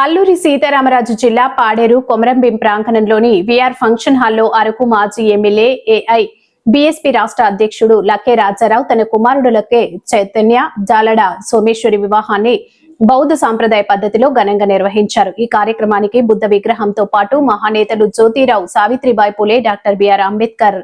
అల్లూరి సీతారామరాజు జిల్లా పాడేరు కొమరంభీం ప్రాంగణంలోని VR function హాల్లో అరకు మాజీ ఎమ్మెల్యే ఏఐ బీఎస్పీ రాష్ట్ర అధ్యక్షుడు లక్కే రాజారావు తన కుమారుడు లక్కే చైతన్య జాలడ సోమేశ్వరి వివాహాన్ని బౌద్ధ సాంప్రదాయ పద్ధతిలో ఘనంగా నిర్వహించారు. ఈ కార్యక్రమానికి బుద్ధ విగ్రహంతో పాటు మహానేతలు జ్యోతిరావు సావిత్రిబాయి పులే డాక్టర్ బిఆర్ అంబేద్కర్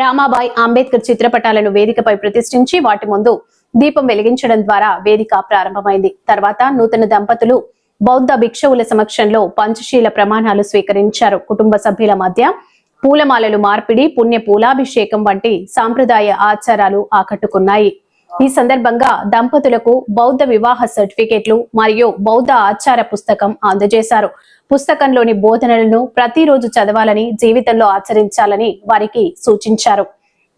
రామాబాయ్ అంబేద్కర్ చిత్రపటాలను వేదికపై ప్రతిష్ఠించి వాటి ముందు దీపం వెలిగించడం ద్వారా వేదిక ప్రారంభమైంది. తర్వాత నూతన దంపతులు బౌద్ధ భిక్షువుల సమక్షంలో పంచశీల ప్రమాణాలు స్వీకరించారు. కుటుంబ సభ్యుల మధ్య పూలమాలలు మార్పిడి పుణ్య పూలాభిషేకం వంటి సాంప్రదాయ ఆచారాలు ఆకట్టుకున్నాయి. ఈ సందర్భంగా దంపతులకు బౌద్ధ వివాహ సర్టిఫికేట్లు మరియు బౌద్ధ ఆచార పుస్తకం అందజేశారు. పుస్తకంలోని బోధనలను ప్రతిరోజు చదవాలని జీవితంలో ఆచరించాలని వారికి సూచించారు.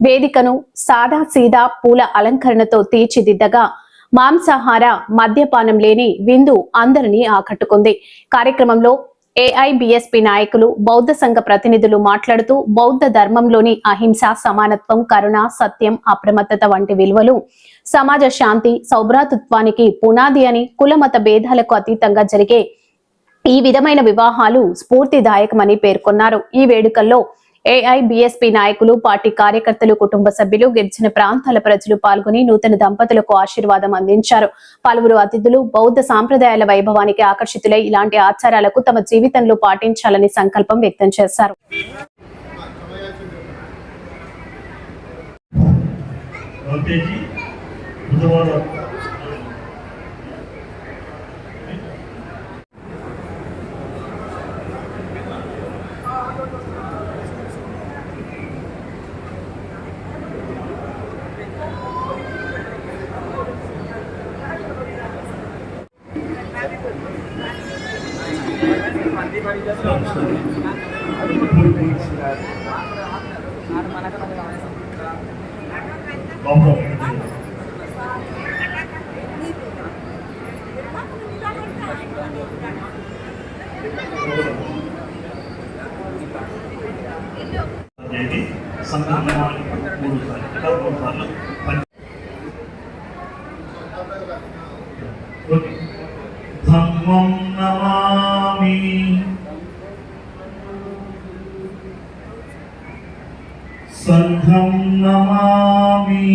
వేదికను సాదా సీదా పూల అలంకరణతో తీర్చిదిద్దగా మాంసాహార మద్యపానం లేని విందు అందరినీ ఆకట్టుకుంది. కార్యక్రమంలో ఏఐబిఎస్పి నాయకులు బౌద్ధ సంఘ ప్రతినిధులు మాట్లాడుతూ బౌద్ధ ధర్మంలోని అహింస సమానత్వం కరుణ సత్యం అప్రమత్తత వంటి విలువలు సమాజ శాంతి సౌభ్రాతృత్వానికి పునాది అని కులమత భేదాలకు అతీతంగా జరిగే ఈ విధమైన వివాహాలు స్ఫూర్తిదాయకమని పేర్కొన్నారు. ఈ వేడుకల్లో ఏఐబిఎస్పి నాయకులు పార్టీ కార్యకర్తలు కుటుంబ సభ్యులు గిరిజన ప్రాంతాల ప్రజలు పాల్గొని నూతన దంపతులకు ఆశీర్వాదం అందించారు. పలువురు అతిథులు బౌద్ధ సాంప్రదాయాల వైభవానికి ఆకర్షితులై ఇలాంటి ఆచారాలకు తమ జీవితంలో పాటించాలని సంకల్పం వ్యక్తం చేశారు. రవితేజీ బుధవారం మూడు సార్లు మూడు సార్లు పంచ ఓకే ధమ్మం నమామి సంఘం నమామి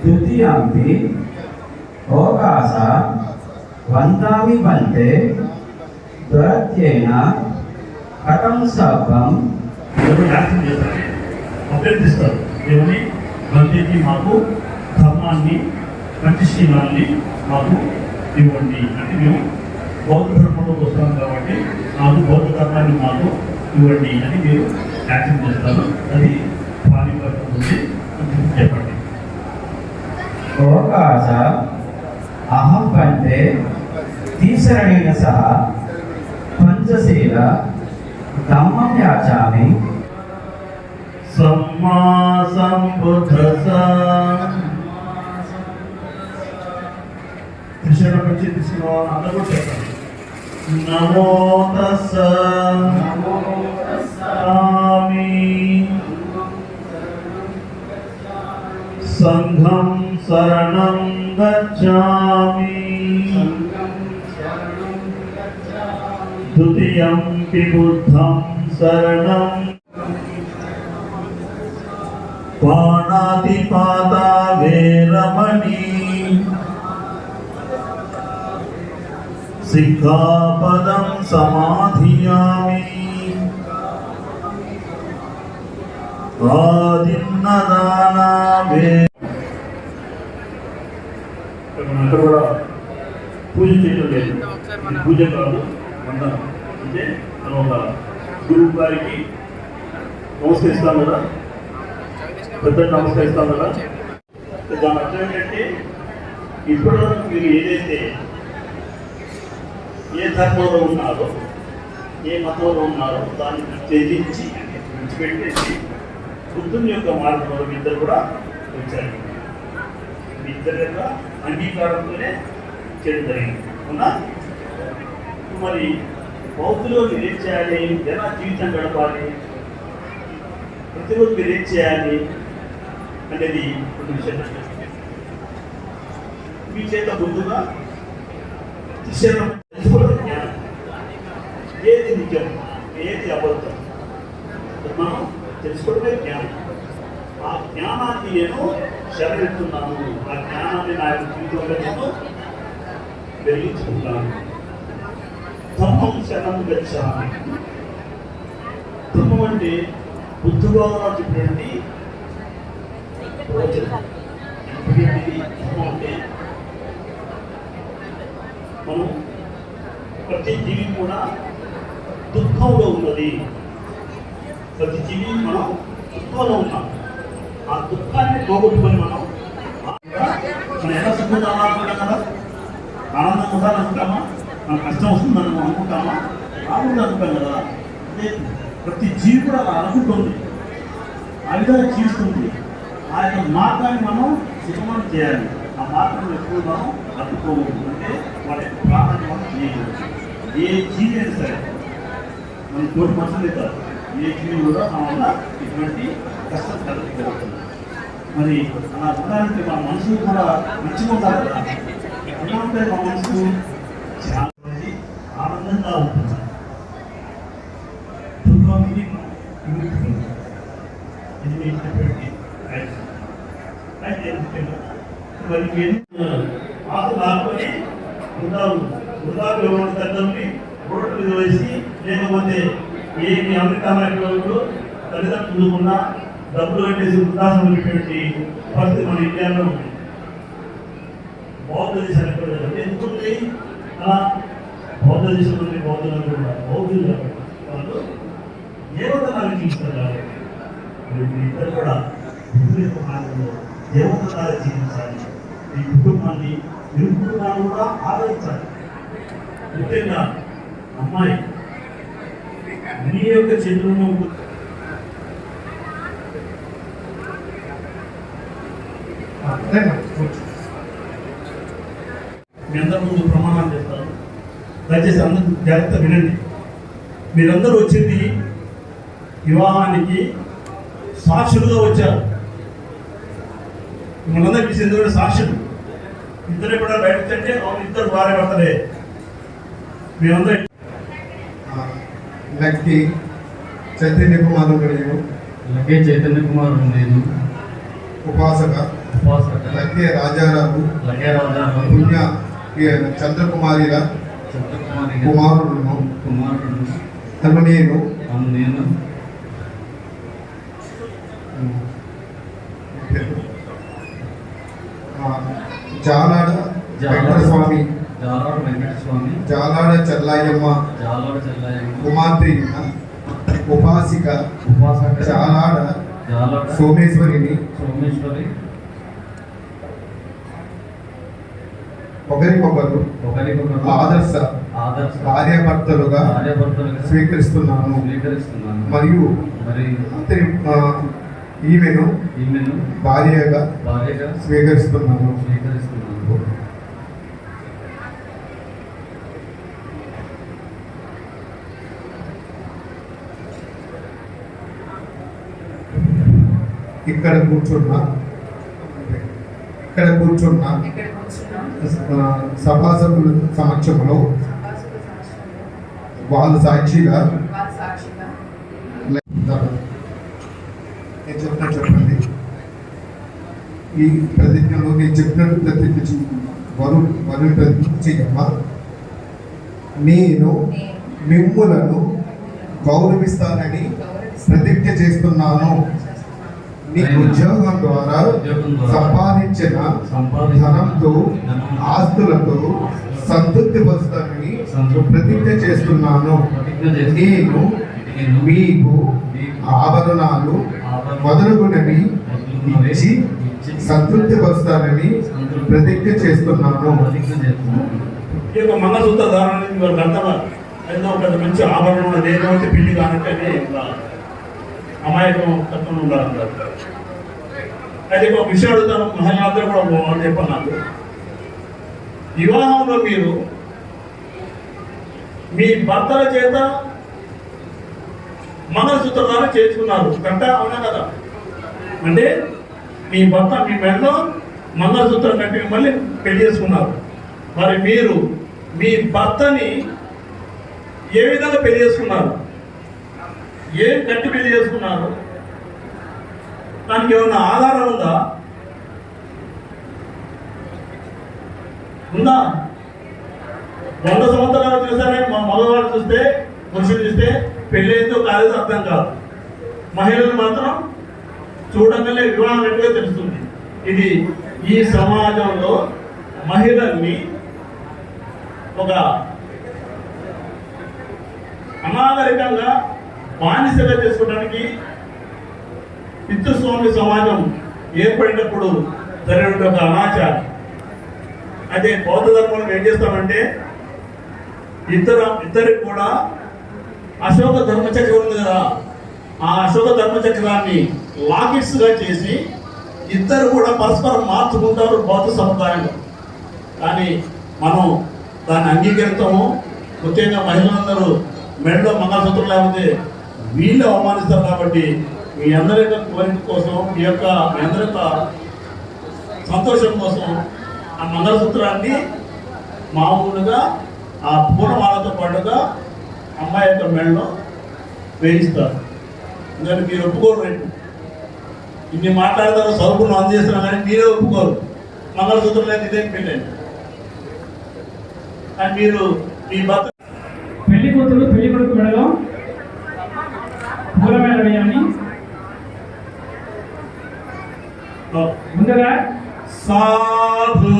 द्वितीयाम्पि अवकाश वन्दामि भन्ते द्वरत्येन कथं सर्वं ఎవరు యాక్షన్ చేస్తారు అభ్యర్థిస్తారు ఏమని గాంధీజీ మాకు ధర్మాన్ని పంచశీలాన్ని మాకు ఇవ్వండి అంటే మేము బౌద్ధ ధర్మంలో వస్తాం కాబట్టి నాకు బౌద్ధ ధర్మాన్ని మాకు ఇవ్వండి అని మీరు యాక్సెప్ట్ చేస్తారు. అది వారి వరకు ఉంది చెప్పండి. అవకాశ అహం పంచే తీసరణేన సహ పంచశీల ధమ్మం సమ్మా సంబుద్ధ కృష్ణ నుంచి తీసుకున్న అందరూ చెప్పండి నమో తస్స స్వామి సంఘం శరణం గచ్చామి. ద్వితీయం బుద్ధం శరణం పాణాతిపాత వేరమణీ. సిక్ఖాపదం సమాధియామి ఆదిన్నదానా వే అక్కడ కూడా పూజ చేయడం లేదు. పూజ కాదు వందనం అంటే మనం ఒక గురువు గారికి నమస్కరిస్తాం కదా? పెద్ద నమస్కరిస్తాం కదా? దాని అర్థం ఏంటంటే ఇప్పుడు మీరు ఏదైతే ఏ ధర్మంలో ఉన్నారో ఏ మతంలో ఉన్నారో దాన్ని త్యజించి విడిచిపెట్టేసి బుద్ధుని యొక్క మార్గంలో ఇద్దరు కూడా వచ్చారు. ఇద్దరు యొక్క అంగీకారంతోనే చేయడం జరిగింది. అవునా? మరి బౌద్ధులు మీరు ఏం చేయాలి? ఎలా జీవితం గడపాలి? ప్రతిరోజు మీరు ఏం చేయాలి అనేది కొన్ని విషయాలు మీ చేత ముందుగా శరణం జ్ఞానం. ఏది నిజం? ఏది అబద్ధం? మనం తెలుసుకోవడమే జ్ఞానం. ఆ జ్ఞానాన్ని నేను శరణిస్తున్నాను. ఆ జ్ఞానాన్ని నా యొక్క జీవితంలో నేను వెలిగించుకుంటాను. ధర్మం శరణం గచ్చాను ధర్మం అంటే బుద్ధుగా చెప్పినటువంటి ప్రవచనం. ఏంటిది ధర్మం అంటే మనం ప్రతి జీవి కూడా దుఃఖంలో ఉన్నది. ప్రతి జీవి మనం దుఃఖంలో ఉన్నాం. ఆ దుఃఖాన్ని పోగొట్టుకొని మనం మనం ఎలా సుఖంగా అనుకుంటాం కదా ఆనందం ఉండాలని అనుకుంటామా? మన కష్టం వస్తుందని మనం అనుకుంటామా? రాకుండా అనుకుంటాం కదా. అంటే ప్రతి జీవి కూడా అలా అనుకుంటుంది. ఆ విధంగా జీవిస్తుంది. ఆ యొక్క మార్గాన్ని మనం సుఖమనం చేయాలి. ఆ మార్గం ఎప్పుడు మనం అడ్డుకోకూడదు అంటే వాళ్ళ యొక్క ప్రాణాన్ని మనం ఏ జీవి అయినా సరే మనం కోటి మనుషులు కాదు ఏ జీవి కూడా మన వల్ల ఇటువంటి కష్టం కలుగుతుంది మరి అలా ఉండాలంటే మన మనసు కూడా మంచిగా ఉండాలి కదా ఎలా ఉంటే మన మనసు చాలా మంది ఆనందంగా ఉంటుంది అయితే ఇది మీరు చెప్పేది మరి మీరు లాక్కొని వృద్ధాలు వృద్ధాలు ఉన్న తల్లిదండ్రులని రోడ్డు మీద వేసి లేకపోతే ఏమి మీ అమెరికా వాళ్ళు తల్లిదండ్రులు ఉన్న డబ్బులు కట్టేసి వృద్ధాశ్రమం పెట్టేటువంటి పరిస్థితి మన ఇండియాలో ఉంది. బౌద్ధ దేశానికి కూడా ఎందుకుంది? అలా బౌద్ధ దేశంలోని బౌద్ధులు కూడా బౌద్ధులు కాబట్టి వాళ్ళు దేవతలను జీవిస్తారు కాబట్టి ఇద్దరు కూడా బుద్ధుని మార్గంలో దేవతలాగా జీవించాలి ఈ కుటుంబాన్ని మీ కూడా ఆదరించాలి ముఖ్యంగా అమ్మాయి నీ యొక్క చేతులను మీ అందరి ముందు ప్రమాణాలు చేస్తాను దయచేసి అందరూ జాగ్రత్త వినండి మీరందరూ వచ్చింది వివాహానికి సాక్షులుగా వచ్చారు. మిమ్మల్ని అందరికీ సాక్షులు. ఇద్దరు కూడా బయటకు అంటే అవును ఇద్దరు భార్య భర్తలే. మేమందరం లక్కి చైతన్య కుమారు మరియు లకే చైతన్య కుమార్ నేను ఉపాసక. ఉపాసక. లక్కే రాజారావు. లకే రాజారావు. పుణ్య చంద్రకుమారిల చంద్రకుమారి కుమారుడును. కుమారుడు తను నేను అవును నేను ఆ, జాలాడ వెంకట స్వామి జాలాడు వెంకట స్వామి జాలాడ చెల్లయ్యమ్మ జాలాడు చెల్లయ్య కుమార్తె ఉపాసిక. ఉపాసక. జాలాడ జాలాడు. సోమేశ్వరిని. సోమేశ్వరి. ఒకరికొకరు ఒకరికొకరు. ఆదర్శ. ఆదర్శ. భార్యాభర్తలుగా కార్యభర్తలుగా స్వీకరిస్తున్నాను. స్వీకరిస్తున్నాను. మరియు మరి అతని ఆ, ఈమెను ఈమెను భార్యగా భార్యగా స్వీకరిస్తున్నాను. స్వీకరిస్తున్నాను. ఇక్కడ కూర్చున్న. ఇక్కడ కూర్చున్న. సభాసదుల సమక్షంలో. వాళ్ళు సాక్షిగా నేను చెప్పిన చెప్పండి ఈ ప్రతిజ్ఞలో నేను చెప్పినట్టు ప్రతిజ్ఞ చే- వరు వరు ప్రతిజ్ఞ చేయమ్మా నేను మిమ్ములను గౌరవిస్తానని ప్రతిజ్ఞ చేస్తున్నాను. నీ ఉద్యోగం ద్వారా సంపాదించిన ధనంతో ఆస్తులతో సంతృప్తి పరుస్తానని ప్రతిజ్ఞ చేస్తున్నాను. నేను మీకు ఆభరణాలు మొదలుగునవి ఇచ్చి సంతృప్తి. పరుస్తానని ప్రతిజ్ఞ చేస్తున్నాను. ఈ యొక్క మంగళసూత్ర ధారణ అనేది వాళ్ళకి అర్థమా ఏదో ఒక మంచి ఆభరణం ఉన్నది. ఏదో ఒకటి పెళ్ళి కానంటే అదే ఉండాలి. అమాయకం తత్వం ఉండాలంటారు అయితే ఒక విషయం అడుగుతాను. మహిళలందరూ కూడా వాళ్ళు చెప్పాను నాకు. వివాహంలో మీరు మీ భర్తల చేత మంగళసూత్ర ధారణ చేసుకున్నారు కరెక్టా? అవునా కదా? అంటే మీ భర్త మీ మెడలో మంగళసూత్రం కట్టి మిమ్మల్ని పెళ్ళి చేసుకున్నారు. మరి మీరు మీ భర్తని ఏ విధంగా పెళ్ళి చేసుకున్నారు? ఏం కట్టి పెళ్ళి చేసుకున్నారు? దానికి ఏమైనా ఆధారం ఉందా? ఉందా? వంద సంవత్సరాలు చూసానే మా మగవాళ్ళు చూస్తే పురుషులు చూస్తే పెళ్ళి కాలేదు అర్థం కాదు. మహిళలు మాత్రం చూడంగానే వివాహం తెలుస్తుంది. ఇది ఈ సమాజంలో మహిళల్ని ఒక అనాగరికంగా బానిసగా చేసుకోవడానికి పితృస్వామి సమాజం ఏర్పడినప్పుడు జరిగిన ఒక అనాచారం. అదే బౌద్ధ ధర్మంలో ఏం చేస్తామంటే ఇద్దరు ఇద్దరికి కూడా అశోక ధర్మచక్రం ఉంది కదా ఆ అశోక ధర్మచక్రాన్ని లాకెట్స్గా చేసి ఇద్దరు కూడా పరస్పరం మార్చుకుంటారు బౌద్ధ సముదాయంలో. కానీ మనం దాన్ని అంగీకరిస్తాము. ముఖ్యంగా మహిళలందరూ మెడలో మంగళసూత్రం లేకపోతే వీళ్ళు అవమానిస్తారు కాబట్టి మీ అందరి యొక్క కోరిక కోసం మీ యొక్క మీ అందరి యొక్క సంతోషం కోసం ఆ మంగళసూత్రాన్ని మామూలుగా ఆ పూలమాలతో పాటుగా అమ్మాయి యొక్క మెడలో వేయిస్తారు. ఎందుకంటే మీరు ఒప్పుకోరు రేపు. ఇన్ని మాట్లాడతారు చదువుకున్న అందజేస్తున్నా కానీ మీరే ఒప్పుకోరు. మంగళసూత్రం లేదు ఇదేం పెళ్ళండి కానీ మీరు మీ భర్త పెళ్ళి కూతురు పెళ్ళి కొడుకు మెడలో పూలమేళ వేయాలని. ముందుగా సాధు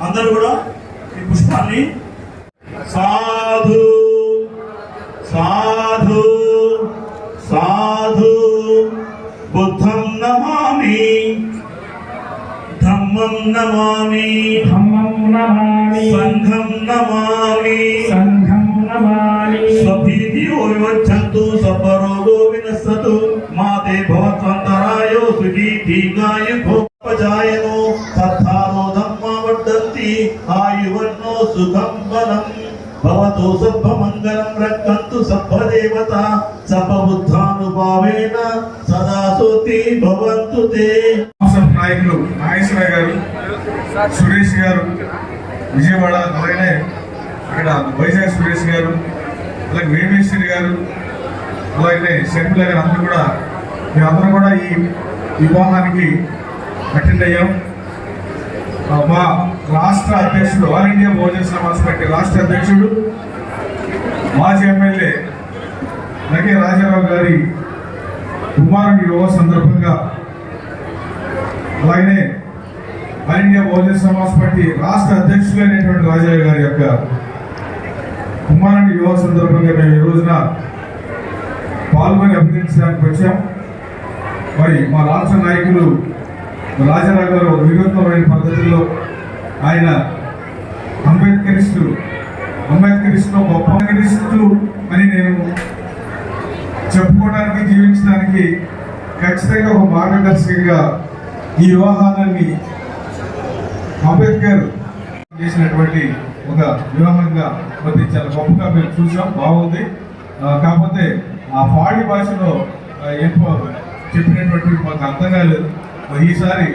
అందరూ కూడా ఈ పుష్పాన్ని దేవత సర్వబుద్ధానుభావేన సదా సోతి భవంతు నాయకులు నాగేశ్వరరావు గారు సురేష్ గారు విజయవాడ అలాగనే ఇక్కడ వైజాగ్ సురేష్ గారు అలాగే వేమేశ్వరి గారు అలాగే శర్మిల గారు అందరూ కూడా మేమందరం కూడా ఈ వివాహానికి అటెండ్ అయ్యాం. మా రాష్ట్ర అధ్యక్షుడు all India Bahujan Samaj party రాష్ట్ర అధ్యక్షుడు మాజీ ఎమ్మెల్యే అలాగే రాజారావు గారి కుమారుని యువ సందర్భంగా అలాగనే all India Bahujan Samaj party రాష్ట్ర అధ్యక్షులైనటువంటి రాజారావు గారి యొక్క కుమారుని యువ సందర్భంగా మేము ఈ రోజున పాల్గొని అభినందించడానికి వచ్చాం. మరి మా రాష్ట్ర నాయకులు రాజారావు గారు ఒక వినూత్నమైన పద్ధతిలో ఆయన అంబేద్కరిస్టు అంబేద్కరిస్టు గొప్ప అంబేద్కరిస్టు అని నేను చెప్పుకోవడానికి జీవించడానికి ఖచ్చితంగా ఒక మార్గదర్శకంగా ఈ వివాహాన్ని అంబేద్కర్ చేసినటువంటి ఒక వివాహంగా మరి చాలా గొప్పగా మేము చూసాం బాగుంది. కాకపోతే ఆ పాడి భాషలో ఎక్కువ చెప్పినటువంటి మాకు అర్థం కాలేదు. ఈసారి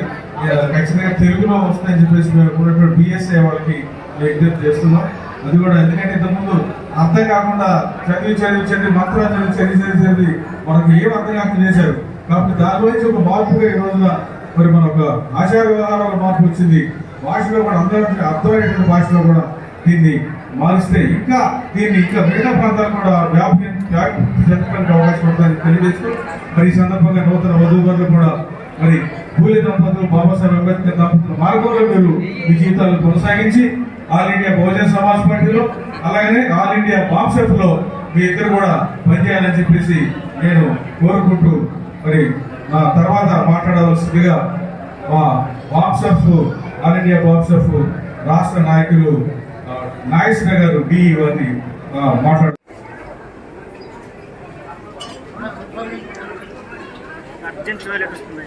ఖచ్చితంగా తెలుగులో వస్తుందని చెప్పేసి మేము ఉన్నటువంటి బిఎస్ఏ వాళ్ళకి విజ్ఞప్తి చేస్తున్నాం. అది కూడా ఎందుకంటే ఇంతకుముందు అర్థం కాకుండా చదివి చదివి చదివి మంత్రాలు చదివి చదివి చదివి చదివి మనకు ఏం అర్థం కాకుండా చేశారు. కాబట్టి దాని గురించి ఒక మార్పుగా ఈ రోజున మరి మన ఒక ఆచార వ్యవహారాల మార్పు వచ్చింది. భాషలో కూడా అందరికీ అర్థమైనటువంటి భాషలో కూడా దీన్ని మారిస్తే ఇంకా దీన్ని ఇంకా మిగతా ప్రాంతాలు కూడా వ్యాప్తి వ్యాప్తి అవకాశం ఉంటుందని తెలియజేస్తూ మరి ఈ సందర్భంగా నూతన వధువులు కూడా మరి పూలి దంపతులు బాబాసాహెబ్ అంబేద్కర్ దంపతులు మార్గంలో మీరు మీ జీవితాలను కొనసాగించి ఆల్ ఇండియా భోజన సమాజ్ పార్టీలో అలాగనే ఆల్ ఇండియా బాక్సెఫ్లో మీ ఇద్దరు కూడా పనిచేయాలని చెప్పేసి నేను కోరుకుంటూ మరి నా తర్వాత మాట్లాడవలసిందిగా మా బాక్సెఫ్ ఆల్ ఇండియా బాక్సెఫ్ రాష్ట్ర నాయకులు నాయస్ నగర్ డి వారిని ఆ, మాట్లాడు శ్రీ